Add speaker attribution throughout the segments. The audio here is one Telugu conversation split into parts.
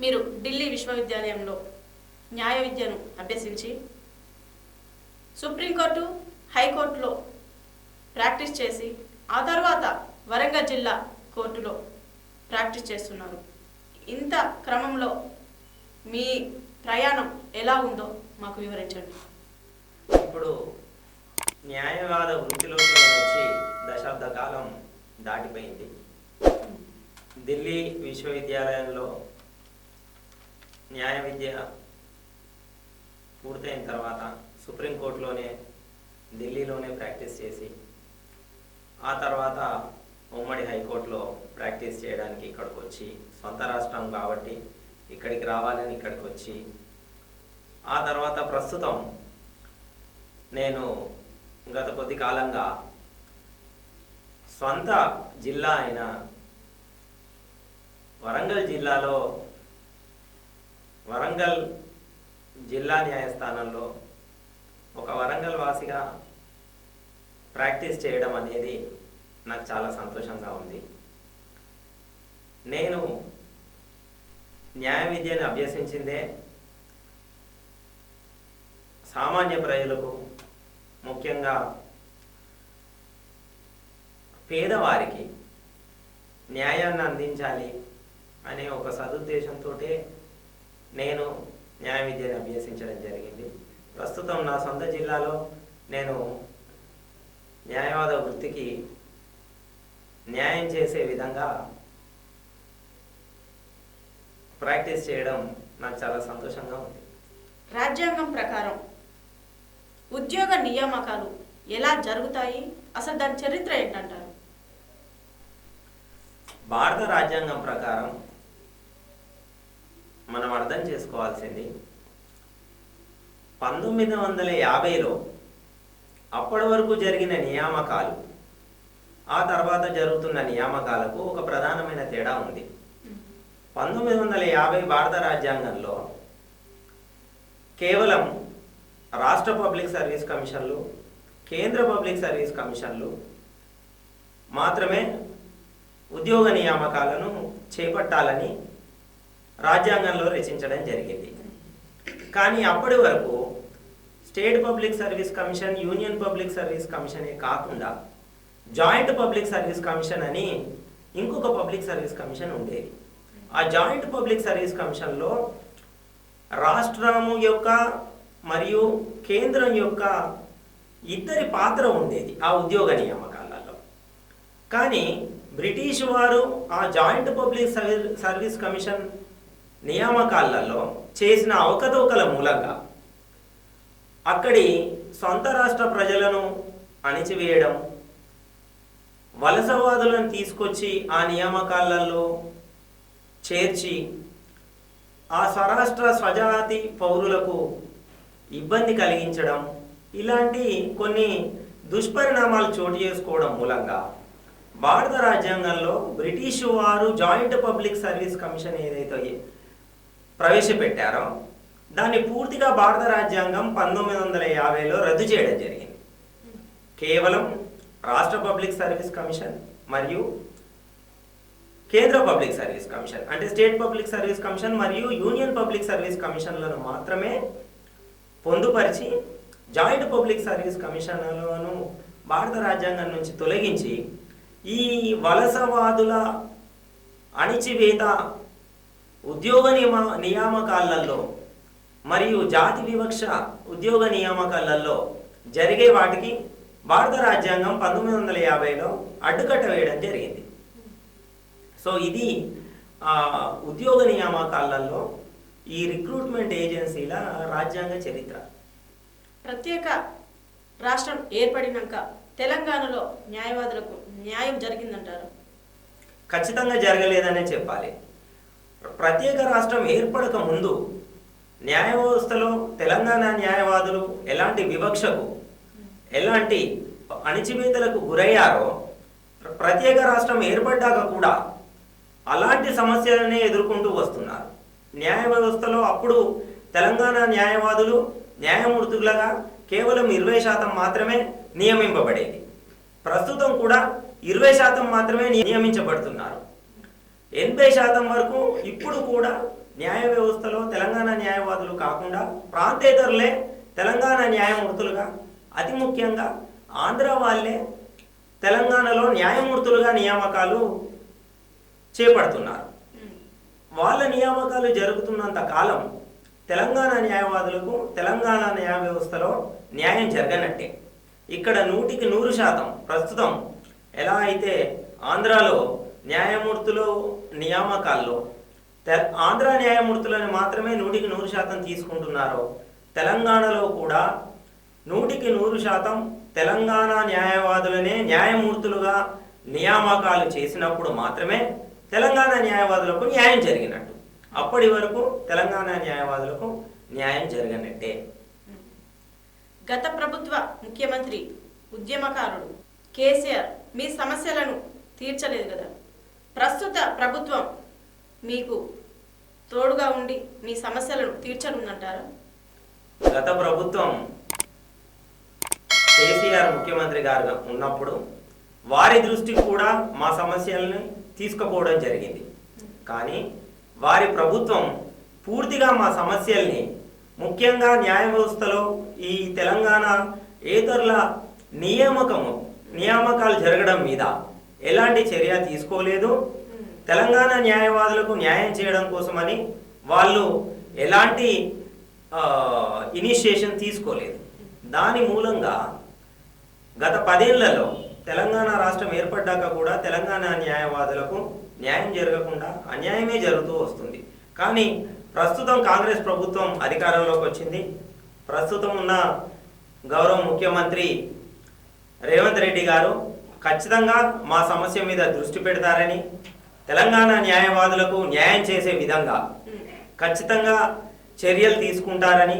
Speaker 1: మీరు ఢిల్లీ విశ్వవిద్యాలయంలో న్యాయ విద్యను అభ్యసించి సుప్రీంకోర్టు హైకోర్టులో ప్రాక్టీస్ చేసి ఆ తర్వాత వరంగల్ జిల్లా కోర్టులో ప్రాక్టీస్ చేస్తున్నారు. ఇంత క్రమంలో మీ ప్రయాణం ఎలా ఉందో మాకు వివరించండి.
Speaker 2: ఇప్పుడు న్యాయవాద వృత్తిలోకి వచ్చి దశాబ్ద కాలం దాటిపోయింది. ఢిల్లీ విశ్వవిద్యాలయంలో న్యాయ విద్య పూర్తయిన తర్వాత సుప్రీంకోర్టులోనే ఢిల్లీలోనే ప్రాక్టీస్ చేసి ఆ తర్వాత ఉమ్మడి హైకోర్టులో ప్రాక్టీస్ చేయడానికి ఇక్కడికి వచ్చి సొంత రాష్ట్రం కాబట్టి ఇక్కడికి రావాలని ఇక్కడికి వచ్చి ఆ తర్వాత ప్రస్తుతం నేను గత కొద్ది కాలంగా సొంత జిల్లా అయిన వరంగల్ జిల్లాలో వరంగల్ జిల్లా న్యాయస్థానంలో ఒక వరంగల్ వాసిగా ప్రాక్టీస్ చేయడం అనేది నాకు చాలా సంతోషంగా ఉంది. నేను న్యాయ విద్యను అభ్యసించిందే సామాన్య ప్రజలకు ముఖ్యంగా పేదవారికి న్యాయాన్ని అందించాలి అనే ఒక సదుద్దేశంతో నేను న్యాయ విద్యను అభ్యసించడం జరిగింది. ప్రస్తుతం నా సొంత జిల్లాలో నేను న్యాయవాద వృత్తికి న్యాయం చేసే విధంగా ప్రాక్టీస్ చేయడం నాకు చాలా సంతోషంగా ఉంది.
Speaker 1: రాజ్యాంగం ప్రకారం ఉద్యోగ నియామకాలు ఎలా జరుగుతాయి? అసలు దాని చరిత్ర ఏంటంటారు?
Speaker 2: భారత రాజ్యాంగం ప్రకారం మనం అర్థం చేసుకోవాల్సింది పంతొమ్మిది వందల యాభైలో అప్పటి వరకు జరిగిన నియామకాలు ఆ తర్వాత జరుగుతున్న నియామకాలకు ఒక ప్రధానమైన తేడా ఉంది. పంతొమ్మిది వందల యాభై భారత రాజ్యాంగంలో కేవలం రాష్ట్ర పబ్లిక్ సర్వీస్ కమిషన్లు కేంద్ర పబ్లిక్ సర్వీస్ కమిషన్లు మాత్రమే ఉద్యోగ నియామకాలను చేపట్టాలని రాజ్యాంగంలో రచించడం జరిగింది. కానీ అప్పటి వరకు state public service commission union public service కమిషనే కాకుండా జాయింట్ పబ్లిక్ సర్వీస్ కమిషన్ అని ఇంకొక పబ్లిక్ సర్వీస్ కమిషన్ ఉండేది. ఆ జాయింట్ పబ్లిక్ సర్వీస్ కమిషన్లో రాష్ట్రము యొక్క మరియు కేంద్రం యొక్క ఇద్దరి పాత్ర ఉండేది ఆ ఉద్యోగ నియామకాలలో. కానీ బ్రిటిష్ వారు ఆ జాయింట్ పబ్లిక్ సర్వీస్ కమిషన్ నియామకాలలో చేసిన అవకతవకల మూలంగా అక్కడి సొంత రాష్ట్ర ప్రజలను అణిచివేయడం వలసవాదులను తీసుకొచ్చి ఆ నియామకాలలో చేర్చి ఆ స్వరాష్ట్ర స్వజాతి పౌరులకు ఇబ్బంది కలిగించడం ఇలాంటి కొన్ని దుష్పరిణామాలు చోటు చేసుకోవడం మూలంగా భారత రాజ్యాంగంలో బ్రిటిష్ వారు జాయింట్ పబ్లిక్ సర్వీస్ కమిషన్ ఏదైతే ప్రవేశపెట్టారో. దాన్ని పూర్తిగా భారత రాజ్యాంగం పంతొమ్మిది వందల యాభైలో రద్దు చేయడం జరిగింది. కేవలం రాష్ట్ర పబ్లిక్ సర్వీస్ కమిషన్ మరియు కేంద్ర పబ్లిక్ సర్వీస్ కమిషన్ అంటే స్టేట్ పబ్లిక్ సర్వీస్ కమిషన్ మరియు యూనియన్ పబ్లిక్ సర్వీస్ కమిషన్లను మాత్రమే పొందుపరిచి జాయింట్ పబ్లిక్ సర్వీస్ కమిషన్లను భారత రాజ్యాంగం నుంచి తొలగించి ఈ వలసవాదుల అణిచివేత ఉద్యోగ నియమ నియామకాలలో మరియు జాతి వివక్ష ఉద్యోగ నియామకాలలో జరిగే వాటికి భారత రాజ్యాంగం పంతొమ్మిది వందల యాభైలో అడ్డుకట్ట వేయడం జరిగింది. సో ఇది ఉద్యోగ నియామకాలలో ఈ రిక్రూట్మెంట్ ఏజెన్సీల రాజ్యాంగ చరిత్ర.
Speaker 1: ప్రత్యేక రాష్ట్రం ఏర్పడినాక తెలంగాణలో న్యాయవాదులకు న్యాయం జరిగిందంటారు?
Speaker 2: ఖచ్చితంగా జరగలేదనే చెప్పాలి. ప్రత్యేక రాష్ట్రం ఏర్పడక ముందు న్యాయ వ్యవస్థలో తెలంగాణ న్యాయవాదులు ఎలాంటి వివక్షకు ఎలాంటి అణిచివేతలకు గురయ్యారో ప్రత్యేక రాష్ట్రం ఏర్పడ్డాక కూడా అలాంటి సమస్యలనే ఎదుర్కొంటూ వస్తున్నారు. న్యాయ వ్యవస్థలో అప్పుడు తెలంగాణ న్యాయవాదులు న్యాయమూర్తులుగా కేవలం ఇరవై శాతం మాత్రమే నియమింపబడేది ప్రస్తుతం కూడా ఇరవై శాతం మాత్రమే నియమించబడుతున్నారు. ఎనభై శాతం వరకు ఇప్పుడు కూడా న్యాయ వ్యవస్థలో తెలంగాణ న్యాయవాదులు కాకుండా ప్రాంతేతరులే తెలంగాణ న్యాయమూర్తులుగా అతి ముఖ్యంగా ఆంధ్ర వాళ్ళే తెలంగాణలో న్యాయమూర్తులుగా నియామకాలు చేపడుతున్నారు. వాళ్ళ నియామకాలు జరుగుతున్నంత కాలం తెలంగాణ న్యాయవాదులకు తెలంగాణ న్యాయ వ్యవస్థలో న్యాయం జరగనట్టే. ఇక్కడ నూటికి నూరు శాతం ప్రస్తుతం ఎలా అయితే ఆంధ్రాలో న్యాయమూర్తులు నియామకాల్లో తె- ఆంధ్ర న్యాయమూర్తులను మాత్రమే నూటికి నూరు శాతం తీసుకుంటున్నారో తెలంగాణలో కూడా నూటికి నూరు శాతం తెలంగాణ న్యాయవాదులనే న్యాయమూర్తులుగా నియామకాలు చేసినప్పుడు మాత్రమే తెలంగాణ న్యాయవాదులకు న్యాయం జరిగినట్టు. అప్పటి వరకు తెలంగాణ న్యాయవాదులకు న్యాయం జరగనట్టే.
Speaker 1: గత ప్రభుత్వ ముఖ్యమంత్రి ఉద్యమకారుడు కేసీఆర్ మీ సమస్యలను తీర్చలేదు కదా. ప్రస్తుత ప్రభుత్వం మీకు తోడుగా ఉండి మీ సమస్యలను తీర్చనుందంటారా?
Speaker 2: గత ప్రభుత్వం కేసీఆర్ ముఖ్యమంత్రి గారు ఉన్నప్పుడు వారి దృష్టికి కూడా మా సమస్యలను తీసుకుపోవడం జరిగింది. కానీ వారి ప్రభుత్వం పూర్తిగా మా సమస్యల్ని ముఖ్యంగా న్యాయ వ్యవస్థలో ఈ తెలంగాణ ఏతరుల నియామకము నియామకాలు జరగడం మీద ఎలాంటి చర్య తీసుకోలేదు తెలంగాణ న్యాయవాదులకు న్యాయం చేయడం కోసమని వాళ్ళు ఎలాంటి ఇనిషియేషన్ తీసుకోలేదు. దాని మూలంగా గత పదేళ్ళలో తెలంగాణ రాష్ట్రం ఏర్పడ్డాక కూడా తెలంగాణ న్యాయవాదులకు న్యాయం జరగకుండా అన్యాయమే జరుగుతూ వస్తుంది. కానీ ప్రస్తుతం కాంగ్రెస్ ప్రభుత్వం అధికారంలోకి వచ్చింది. ప్రస్తుతం ఉన్న గౌరవ ముఖ్యమంత్రి రేవంత్ రెడ్డి గారు ఖచ్చితంగా మా సమస్య మీద దృష్టి పెడతారని తెలంగాణ న్యాయవాదులకు న్యాయం చేసే విధంగా ఖచ్చితంగా చర్యలు తీసుకుంటారని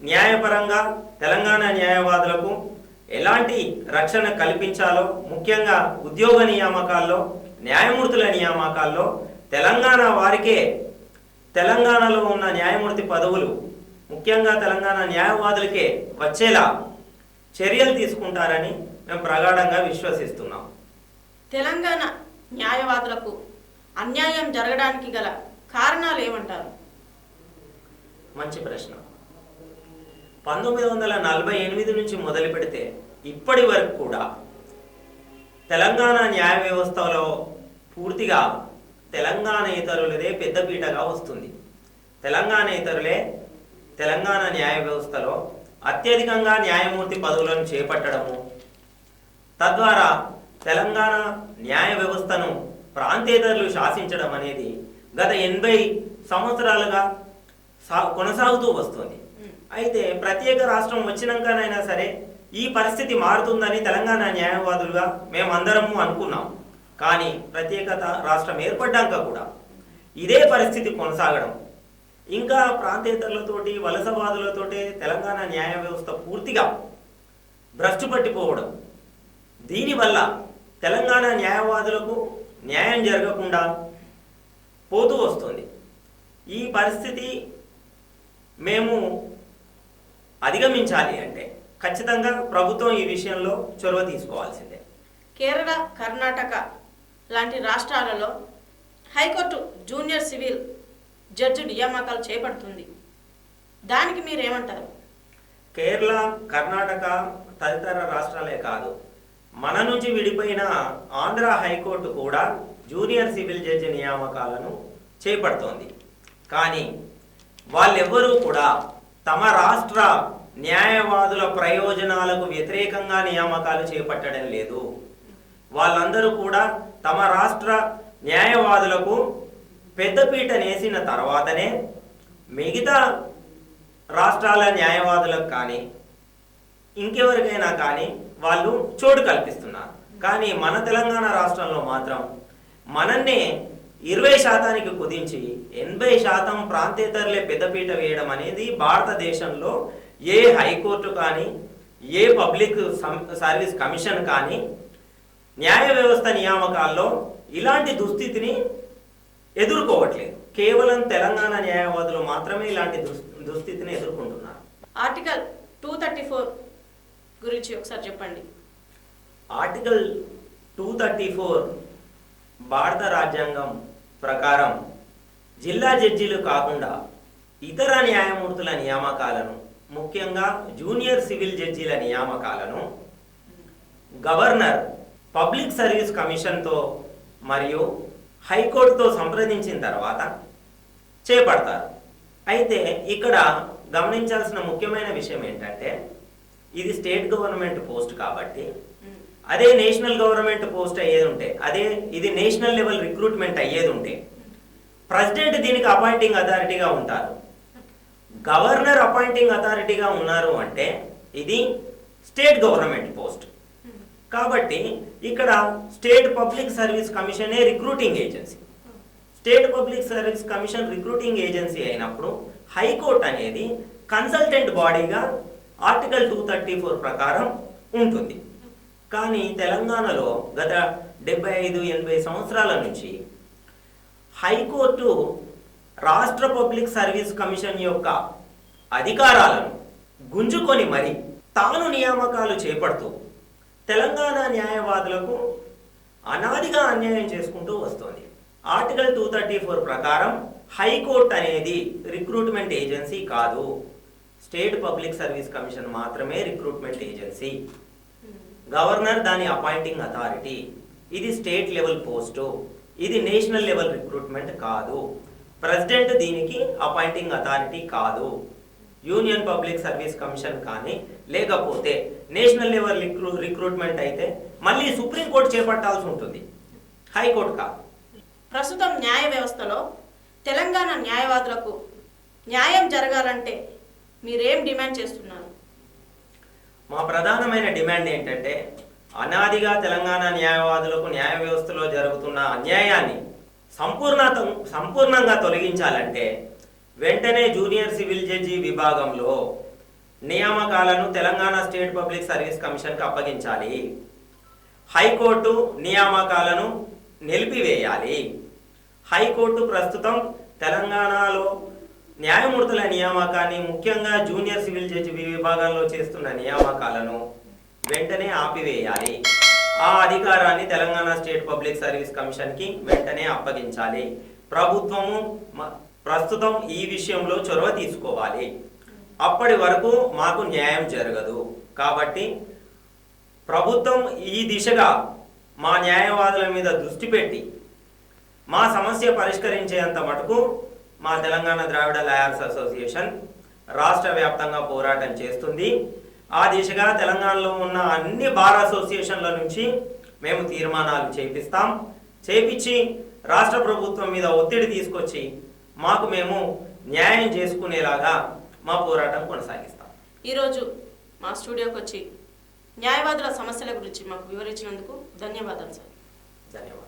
Speaker 2: న్యాయపరంగా తెలంగాణ న్యాయవాదులకు ఎలాంటి రక్షణ కల్పించాలో ముఖ్యంగా ఉద్యోగ నియామకాల్లో న్యాయమూర్తుల నియామకాల్లో తెలంగాణ వారికే తెలంగాణలో ఉన్న న్యాయమూర్తి పదవులు ముఖ్యంగా తెలంగాణ న్యాయవాదులకే వచ్చేలా చర్యలు తీసుకుంటారని మేము ప్రగాఢంగా విశ్వసిస్తున్నాం.
Speaker 1: తెలంగాణ న్యాయవాదులకు అన్యాయం జరగడానికి గల కారణాలు ఏమంటారు?
Speaker 2: మంచి ప్రశ్న. పంతొమ్మిది వందల నలభై ఎనిమిది నుంచి మొదలు పెడితే ఇప్పటి వరకు కూడా తెలంగాణ న్యాయ వ్యవస్థలో పూర్తిగా తెలంగాణ ఇతరులదే పెద్దపీటగా వస్తుంది. తెలంగాణ ఇతరులే తెలంగాణ న్యాయ వ్యవస్థలో అత్యధికంగా న్యాయమూర్తి పదవులను చేపట్టడము తద్వారా తెలంగాణ న్యాయ వ్యవస్థను ప్రాంతేతరులు శాసించడం అనేది గత ఎనభై సంవత్సరాలుగా సా కొనసాగుతూ వస్తుంది. అయితే ప్రత్యేక రాష్ట్రం వచ్చినాకనైనా సరే ఈ పరిస్థితి మారుతుందని తెలంగాణ న్యాయవాదులుగా మేమందరము అనుకున్నాం. కానీ ప్రత్యేకత రాష్ట్రం ఏర్పడ్డాక కూడా ఇదే పరిస్థితి కొనసాగడం ఇంకా ప్రాంతేతరులతోటి వలసవాదులతోటి తెలంగాణ న్యాయ వ్యవస్థ పూర్తిగా భ్రష్టు పట్టిపోవడం దీనివల్ల తెలంగాణ న్యాయవాదులకు న్యాయం జరగకుండా పోతూ వస్తుంది. ఈ పరిస్థితి మేము అధిగమించాలి అంటే ఖచ్చితంగా ప్రభుత్వం ఈ విషయంలో చొరవ తీసుకోవాల్సిందే.
Speaker 1: కేరళ కర్ణాటక లాంటి రాష్ట్రాలలో హైకోర్టు జూనియర్ సివిల్ జడ్జి నియామకాలు చేపడుతుంది. దానికి మీరేమంటారు?
Speaker 2: కేరళ కర్ణాటక తదితర రాష్ట్రాలే కాదు. మన నుంచి విడిపోయిన ఆంధ్ర హైకోర్టు కూడా జూనియర్ సివిల్ జడ్జి నియామకాలను చేపడుతోంది. కానీ వాళ్ళెవ్వరూ కూడా తమ రాష్ట్ర న్యాయవాదుల ప్రయోజనాలకు వ్యతిరేకంగా నియామకాలు చేపట్టడం లేదు. వాళ్ళందరూ కూడా తమ రాష్ట్ర న్యాయవాదులకు పెద్దపీట నేసిన తర్వాతనే మిగతా రాష్ట్రాల న్యాయవాదులకు కానీ ఇంకెవరికైనా కానీ వాళ్ళు చోటు కల్పిస్తున్నారు. కానీ మన తెలంగాణ రాష్ట్రంలో మాత్రం మనన్నే ఇరవై శాతానికి కుదించి ఎనభై శాతం ప్రాంతేతరులే పెద్దపీట వేయడం అనేది భారతదేశంలో ఏ హైకోర్టు కానీ ఏ పబ్లిక్ సర్వీస్ కమిషన్ కానీ న్యాయ వ్యవస్థ నియామకాల్లో ఇలాంటి దుస్థితిని ఎదుర్కోవట్లేదు. కేవలం తెలంగాణ న్యాయవాదులు మాత్రమే ఇలాంటి దుస్- దుస్థితిని ఎదుర్కొంటున్నారు.
Speaker 1: ఆర్టికల్ టూ థర్టీ ఫోర్ గురించి ఒకసారి చెప్పండి.
Speaker 2: ఆర్టికల్ టూ థర్టీ ఫోర్ భారత రాజ్యాంగం ప్రకారం జిల్లా జడ్జీలు కాకుండా ఇతర న్యాయమూర్తుల నియామకాలను ముఖ్యంగా జూనియర్ సివిల్ జడ్జీల నియామకాలను గవర్నర్ పబ్లిక్ సర్వీస్ కమిషన్తో మరియు హైకోర్టుతో సంప్రదించిన తర్వాత చేపడతారు. అయితే ఇక్కడ గమనించాల్సిన ముఖ్యమైన విషయం ఏంటంటే ఇది స్టేట్ గవర్నమెంట్ పోస్ట్ కాబట్టి అదే నేషనల్ గవర్నమెంట్ పోస్ట్ అయ్యేది ఉంటే అదే ఇది నేషనల్ లెవెల్ రిక్రూట్మెంట్ అయ్యేది ఉంటే ప్రెసిడెంట్ దీనికి అపాయింటింగ్ అథారిటీగా ఉంటారు. గవర్నర్ అపాయింటింగ్ అథారిటీగా ఉన్నారు అంటే ఇది స్టేట్ గవర్నమెంట్ పోస్ట్. కాబట్టి ఇక్కడ state public service కమిషనే recruiting agency. State public service commission recruiting agency అయినప్పుడు హైకోర్టు అనేది కన్సల్టెంట్ బాడీగా ఆర్టికల్ టూ థర్టీ ఫోర్ ప్రకారం ఉంటుంది. కానీ తెలంగాణలో గత డెబ్బై ఐదు ఎనభై సంవత్సరాల నుంచి హైకోర్టు రాష్ట్ర పబ్లిక్ సర్వీస్ కమిషన్ యొక్క అధికారాలను గుంజుకొని మరి తాను నియామకాలు చేపడుతూ తెలంగాణ న్యాయవాదులకు అనాదిగా అన్యాయం చేసుకుంటూ వస్తోంది. ఆర్టికల్ టూ థర్టీ ఫోర్ ప్రకారం హైకోర్టు అనేది రిక్రూట్మెంట్ ఏజెన్సీ కాదు. స్టేట్ పబ్లిక్ సర్వీస్ కమిషన్ మాత్రమే రిక్రూట్మెంట్ ఏజెన్సీ. గవర్నర్ దాని అపాయింటింగ్ అథారిటీ. ఇది స్టేట్ లెవెల్ పోస్టు. ఇది నేషనల్ లెవెల్ రిక్రూట్మెంట్ కాదు. ప్రెసిడెంట్ దీనికి అపాయింటింగ్ అథారిటీ కాదు. యూనియన్ పబ్లిక్ సర్వీస్ కమిషన్ కానీ లేకపోతే నేషనల్ లెవెల్ రిక్రూ రిక్రూట్మెంట్ అయితే మళ్ళీ సుప్రీంకోర్టు చేపట్టాల్సి ఉంటుంది. హైకోర్టు కాదు.
Speaker 1: ప్రస్తుతం న్యాయ వ్యవస్థలో తెలంగాణ న్యాయవాదులకు న్యాయం జరగాలంటే మీరేం డిమాండ్ చేస్తున్నారు?
Speaker 2: మా ప్రధానమైన డిమాండ్ ఏంటంటే అనాదిగా తెలంగాణ న్యాయవాదులకు న్యాయ వ్యవస్థలో జరుగుతున్న అన్యాయాన్ని సంపూర్ణత సంపూర్ణంగా తొలగించాలంటే వెంటనే జూనియర్ సివిల్ జడ్జి విభాగంలో నియామకాలను తెలంగాణ స్టేట్ పబ్లిక్ సర్వీస్ కమిషన్కి అప్పగించాలి. హైకోర్టు నియామకాలను నిలిపివేయాలి. హైకోర్టు ప్రస్తుతం తెలంగాణలో న్యాయమూర్తుల నియామకాన్ని ముఖ్యంగా జూనియర్ సివిల్ జడ్జి విభాగంలో చేస్తున్న నియామకాలను వెంటనే ఆపివేయాలి. ఆ అధికారాన్ని తెలంగాణ స్టేట్ పబ్లిక్ సర్వీస్ కమిషన్కి వెంటనే అప్పగించాలి. ప్రభుత్వము ప్రస్తుతం ఈ విషయంలో చొరవ తీసుకోవాలి. అప్పటి వరకు మాకు న్యాయం జరగదు. కాబట్టి ప్రభుత్వం ఈ దిశగా మా న్యాయవాదుల మీద దృష్టి పెట్టి మా సమస్య పరిష్కరించేంత మటుకు మా తెలంగాణ ద్రావిడ లాయర్స్ అసోసియేషన్ రాష్ట్ర వ్యాప్తంగా పోరాటం చేస్తుంది. ఆ దిశగా తెలంగాణలో ఉన్న అన్ని బార్ అసోసియేషన్ల నుంచి మేము తీర్మానాలు చేపిస్తాం. చేపించి రాష్ట్ర ప్రభుత్వం మీద ఒత్తిడి తీసుకొచ్చి మాకు మేము న్యాయం చేసుకునేలాగా మా పోరాటం కొనసాగిస్తాం.
Speaker 1: ఈరోజు మా స్టూడియోకి వచ్చి న్యాయవాదుల సమస్యల గురించి మాకు వివరించినందుకు ధన్యవాదాలు సార్.
Speaker 2: ధన్యవాదాలు.